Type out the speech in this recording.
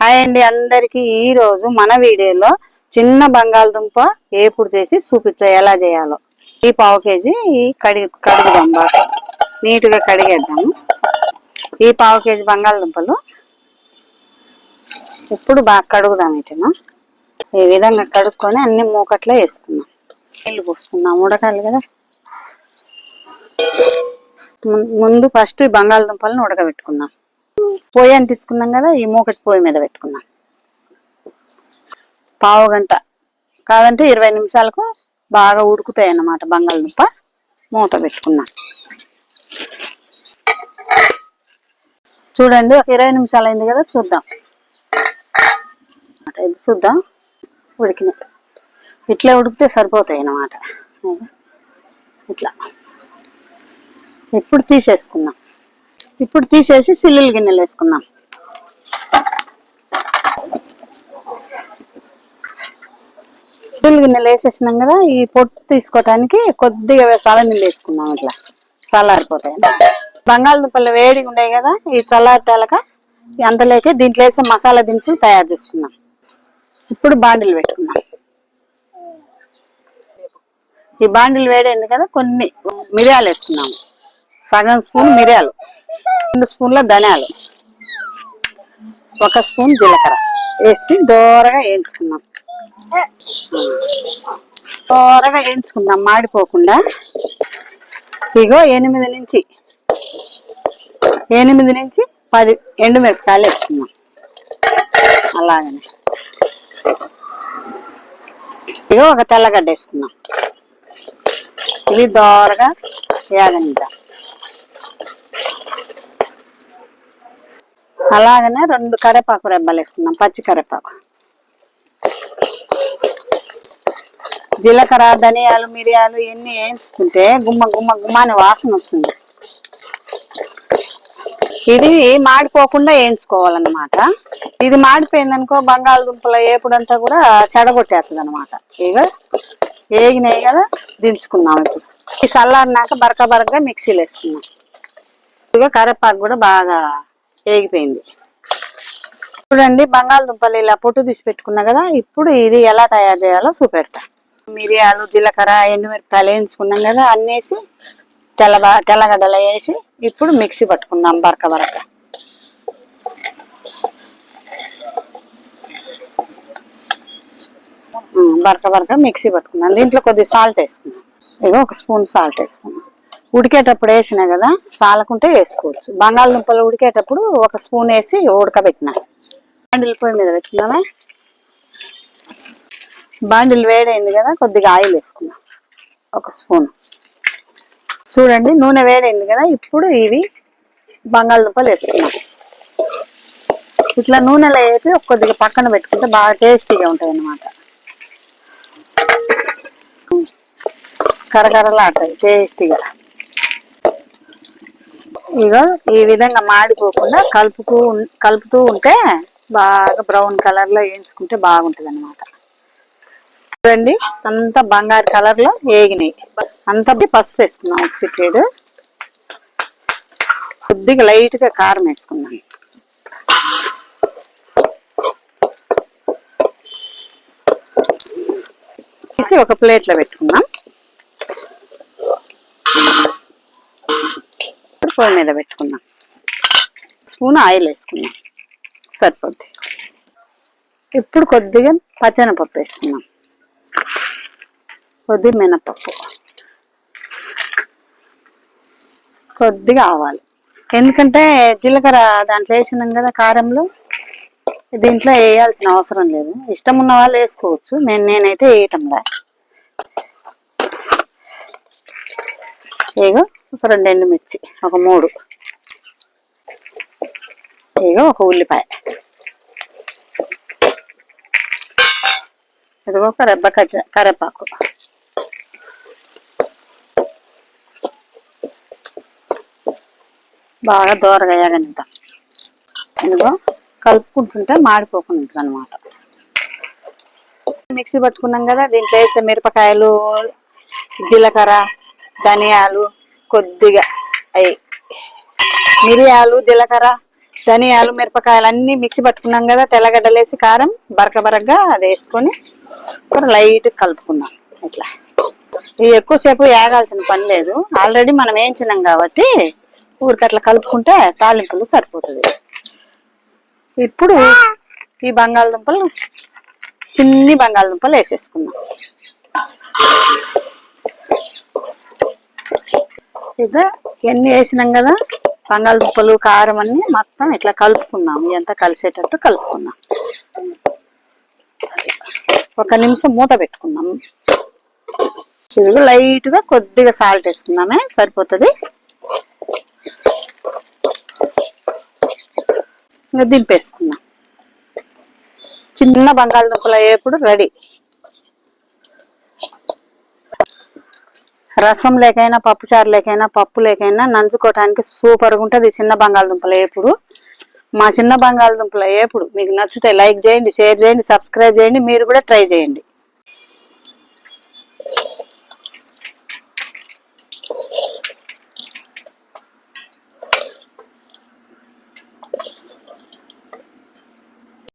Hi అండి అందరికి ఈ రోజు మన వీడియోలో చిన్న బంగాళదుంప ఏపుడు చేసి చూపించా ఎలా చేయాలో. ఈ పావు కేజీ కడిగి కడుగుదాం బాగా నీట్గా కడిగేద్దాము. ఈ పావు కేజీ బంగాళదుంపలు ఇప్పుడు బాగా కడుగుదాం వీటిను ఈ విధంగా కడుక్కొని అన్ని మూకట్లో వేసుకున్నాం నీళ్ళు పోసుకున్నాం ఉడకాలి కదా. ముందు ఫస్ట్ ఈ బంగాళదుంపలను ఉడకబెట్టుకుందాం. పొయ్యి అంటించుకున్నాం కదా ఈ మూకటి పోయి మీద పెట్టుకున్నాం. పావు గంట. కాదంటే ఇరవై నిమిషాలకు బాగా ఉడుకుతాయి అన్నమాట బంగాళదుంప. మూత పెట్టుకున్నాం. చూడండి ఒక ఇరవై నిమిషాలు అయింది కదా చూద్దాం. ఇది చూద్దాం. ఉడికిన ఇట్లా ఉడికితే సరిపోతాయి అన్నమాట. ఇట్లా. ఇప్పుడు తీసేసుకుందాం. ఇప్పుడు తీసేసి సిల్లులు గిన్నెలు వేసుకుందాం. సిల్లులు గిన్నెలు వేసేసినాం కదా ఈ పొట్టు తీసుకోవటానికి కొద్దిగా సల నీళ్ళు వేసుకుందాం ఇట్లా. చల్లారిపోతాయి బంగాళదుంపలు వేడిగా ఉన్నాయి కదా ఈ చల్లారిటాలక అంతలోకి దీంట్లో వేసే మసాలా దినుసులు తయారు చేసుకుందాం ఇప్పుడు బాండిల్ పెట్టుకుందాం. ఈ బాండిల్ వేడైంది కదా కొన్ని మిరియాలు వేసుకున్నాము సగం స్పూన్ మిరియాలు. రెండు స్పూన్ల ధనియాలు. ఒక స్పూన్ జీలకర్ర. వేసి దోరగా వేయించుకున్నాం దోరగా వేయించుకుందాం మాడిపోకుండా. ఇగో ఎనిమిది నుంచి ఎనిమిది నుంచి పది ఎండుమిరపకాయలు వేసుకున్నాం అలాగనే. ఇగో ఒక తెల్లగడ్డ వేసుకున్నాం ఇది దోరగా వేగనిద్దాం. అలాగనే రెండు కరేపాకు రెబ్బలు వేసుకుందాం పచ్చి కరేపాకు. జీలకర్ర ధనియాలు మిరియాలు ఇవన్నీ వేయించుకుంటే గుమ్మ గుమ్మ గుమ్మ అని వాసన వస్తుంది. ఇది మాడిపోకుండా వేయించుకోవాలన్నమాట. ఇది మాడిపోయిందనుకో బంగాళదుంపల ఏపుడంతా కూడా చెడగొట్టేస్తుంది అనమాట ఇక వేగినాయి కదా దించుకున్నాం ఇప్పుడు. ఈ చల్లారినాక బరక బరకగా మిక్సీలు వేసుకున్నాం ఇక కరేపాకు కూడా బాగా వేగిపోయింది చూడండి బంగాళదుంపలు ఇలా పొట్టు తీసి పెట్టుకున్నా కదా ఇప్పుడు ఇది ఎలా తయారు చేయాలో చూపెడతా. మిరియాలు జీలకర్ర ఎండుమిరపకాయలు వేయించుకున్నాం కదా అన్నేసి తెల్ల తెల్లగడ్డలు వేసి ఇప్పుడు మిక్సీ పట్టుకుందాం బరక బరక. బరక బరక మిక్సీ పట్టుకున్నాం దీంట్లో కొద్దిగా సాల్ట్ వేసుకున్నాం ఇగో ఒక స్పూన్ సాల్ట్ వేసుకున్నాం ఉడికేటప్పుడు వేసినా కదా సాలకుంటే వేసుకోవచ్చు. బంగాళదుంపలు ఉడికేటప్పుడు ఒక స్పూన్ వేసి ఉడకబెట్టిన. బాండిల్ పొయ్యి మీద పెట్టుకున్నామే బాండిల్ వేడైంది కదా కొద్దిగా ఆయిల్ వేసుకున్నాం ఒక స్పూన్. చూడండి నూనె వేడైంది కదా ఇప్పుడు ఇవి బంగాళదుంపలు వేసుకున్నాం ఇట్లా నూనెలో వేసి కొద్దిగా పక్కన పెట్టుకుంటే బాగా టేస్టీగా ఉంటాయి అన్నమాట కరకరలాడతాయి టేస్టీగా. ఇగో ఈ విధంగా మాడిపోకుండా కలుపుతూ కలుపుతూ ఉంటే బాగా బ్రౌన్ కలర్లో వేయించుకుంటే బాగుంటుంది అనమాట చూడండి అంత బంగారు కలర్లో వేగినాయి. అంత పసుపు వేసుకున్నాం ఒక కొద్దిగా లైట్గా కారం వేసుకున్నాం ఒక ప్లేట్లో పెట్టుకున్నాం పొయ్యి మీద పెట్టుకున్నాం. స్పూన్ ఆయిల్ వేసుకున్నాం. సరిపోద్ది. ఇప్పుడు కొద్దిగా పచ్చనపప్పు వేసుకున్నాం. కొద్ది మినపప్పు. కొద్దిగా ఆవాలు. ఎందుకంటే జీలకర్ర దాంట్లో వేసినాం కదా కారంలో. దీంట్లో వేయాల్సిన అవసరం లేదు. ఇష్టం ఉన్న వాళ్ళు వేసుకోవచ్చు. నేను నేనైతే వేయటంలా ఏగో రెండు ఎండుమిర్చి ఒక మూడు. ఇదిగో ఒక ఉల్లిపాయ. ఇదిగో ఒక రెబ్బ కర్ర కరేపాకు. బాగా దూరగా ఇదిగో కలుపుకుంటుంటే మాడిపోకుండా ఉంటుంది అనమాట మిక్సీ పట్టుకున్నాం కదా దీంట్లో వేసే మిరపకాయలు జీలకర్ర ధనియాలు కొద్దిగా అవి మిరియాలు జీలకర్ర ధనియాలు మిరపకాయలు అన్ని మిక్సీ పట్టుకున్నాం కదా తెల్లగడ్డలు వేసి కారం బరక బరకగా అది వేసుకొని లైట్ కలుపుకుందాం ఇట్లా. ఇది ఎక్కువసేపు వేగాల్సిన పని లేదు. ఆల్రెడీ మనం వేయించినాం కాబట్టి ఊరికి అట్లా కలుపుకుంటే తాలింపులు సరిపోతుంది. ఇప్పుడు ఈ బంగాళదుంపలు చిన్ని బంగాళదుంపలు వేసేసుకుందాం. ఇక ఎన్ని వేసినాం కదా? బంగాళదుంపలు కారం అన్ని మొత్తం ఇట్లా కలుపుకుందాం ఇదంతా కలిసేటట్టు కలుపుకుందాం ఒక నిమిషం మూత పెట్టుకుందాం ఇది లైట్గా కొద్దిగా సాల్ట్ వేసుకుందామే సరిపోతుంది. ఇంకా దింపేసుకుందాం చిన్న బంగాళదుంపలు అయ్యేప్పుడు రెడీ. రసం లేకైనా పప్పు చారు లేకైనా పప్పు లేకైనా నంచుకోవటానికి సూపర్గా ఉంటుంది చిన్న బంగాళదుంపల ఎప్పుడు మా చిన్న బంగాళదుంపల ఎప్పుడు మీకు నచ్చితే లైక్ చేయండి షేర్ చేయండి సబ్స్క్రైబ్ చేయండి. మీరు కూడా ట్రై చేయండి.